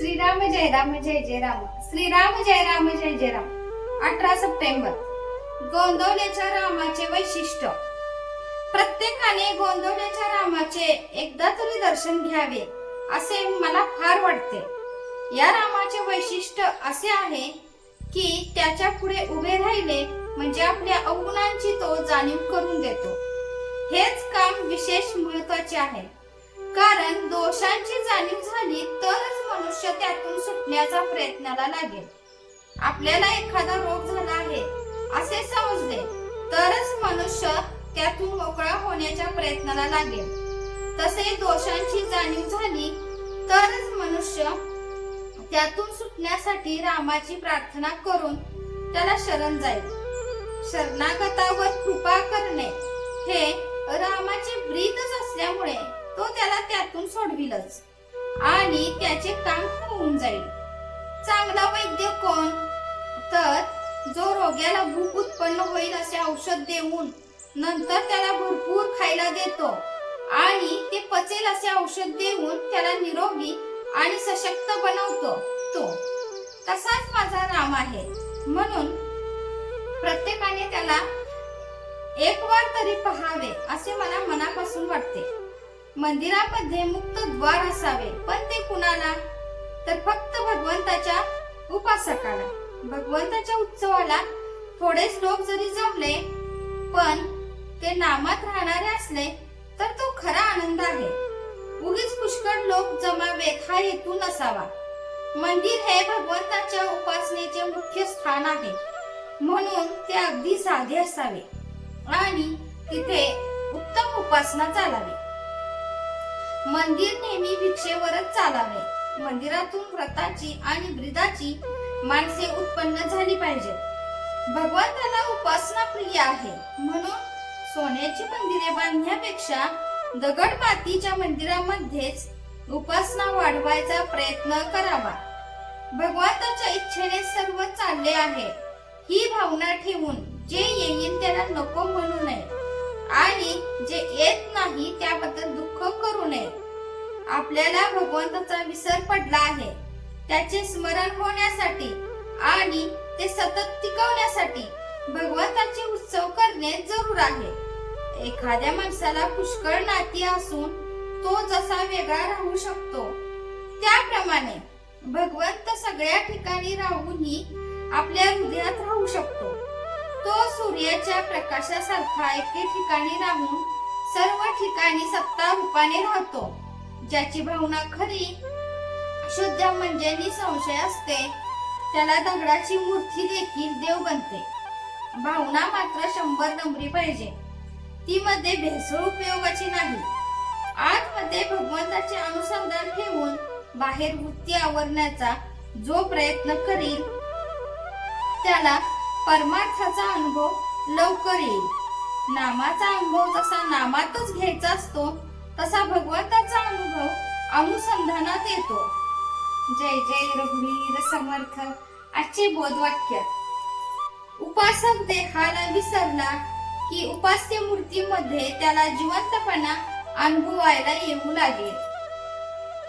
श्रीराम जय राम जय जय राम. श्रीराम जय राम जय जय राम. अठरा सप्टेंबर. गोंदवल्याच्या रामाचे वैशिष्ट्य. प्रत्येकाने गोंदवल्याच्या रामाचे एकदा तरी दर्शन घ्यावे असे मला फार वाटते. या रामाचे वैशिष्ट्य असे आहे की त्याच्या पुढे उभे राहिले म्हणजे आपल्या अवगुणांची तो जाणीव करून देतो. हेच काम विशेष महत्त्वाचे आहे. कारण दोषांची जाणीव झाली तरच मनुष्य त्यातून सुटण्याचा प्रयत्नाला लागेल. आपल्याला एखादा रोग झाला आहे असे समजले तरच मनुष्य त्यातून मोकळा होण्याच्या प्रयत्नाला लागेल. तसे दोषांची जाणीव झाली तरच मनुष्य त्यातून सुटण्यासाठी रामाची प्रार्थना करून त्याला शरण जाईल. शरणागतावर कृपा करणे हे रामाचे ब्रीदच असल्यामुळे तो त्याला त्यातून सोडविलच. आणि त्याचे काम होऊन जाईल. चांगला वैद्य कोण? तर जो रोग्याला भूक उत्पन्न होईल असे औषध देऊन नंतर त्याला भरपूर खायला देतो. आणि ते पचेल असे औषध देऊन त्याला निरोगी आणि सशक्त बनवतो. तो. तसाच माझा राम आहे. म्हणून प्रत्येकाने त्याला एक वार तरी पहावे असे मला मनापासून वाटते. मंदिरामध्ये मुक्त द्वार असावे पण ते कुणाला? तर फक्त भगवंताच्या उपासकाला. भगवंताच्या उत्सवाला थोडेच लोक जरी जमले पण ते नामात राहणारे असले तर तो खरा आनंद आहे. उगीच पुष्कळ लोक जमावेत हा हेतू नसावा. मंदिर हे भगवंताच्या उपासनेचे मुख्य स्थान आहे. म्हणून ते अगदी साधे असावे. आणि तिथे उत्तम उपासना चालावी. मंदिर नेहमी भिक्षेवरच चालावे. मंदिरातून व्रताची आणि ब्रिदाची माणसे उत्पन्न झाली पाहिजे भगवंताला उपासना प्रिय आहे. म्हणून सोन्याची मंदिरे बांधण्यापेक्षा दगड मातीच्या मंदिरामध्येच उपासना वाढवायचा प्रयत्न करावा. भगवंताच्या इच्छेने सर्व चालले आहे. ही भावना ठेवून जे येईल त्याला नको म्हणू नये. आणि जे येत नाही त्याबद्दल दुःख करू नये. आपल्याला भगवंताचा विसर पडला आहे. त्याचे स्मरण होण्यासाठी आणि ते सतत टिकवण्यासाठी भगवंताचे उत्सव करणे जरूर आहे. एखाद्या माणसाला पुष्कळ नाती असून तो जसा वेगळा राहू शकतो. त्याप्रमाणे भगवंत सगळ्या ठिकाणी राहूनही आपल्या हृदयात राहू शकतो. तो सूर्याच्या प्रकाशासारखा एके ठिकाणी राहून सर्व ठिकाणी सत्ता रूपाने राहतो. ज्याची भावना खरी शुद्ध म्हणजे निसंशय असते. त्याला दगडाची मूर्ती देखील देव बनते. भावना मात्र शंभर नंबरी पाहिजे. ती मध्ये भेसळ उपयोगाची नाही. आतमध्ये भगवंताचे अनुसंधान ठेवून बाहेर वृत्ती आवरण्याचा जो प्रयत्न करील त्याला परमार्थाचा अनुभव लवकर येईल. नामाचा अनुभव जसा नामातच घ्यायचा असतो असा भगवंताचा अनुभव अनुसंधानात येतो. जय जय रघुवीर समर्थ. आजचे बोधवाक्य. उपासक देहाला विसरला की उपास्य मूर्तीमध्ये त्याला जिवंतपणा अनुभवायला येऊ लागेल.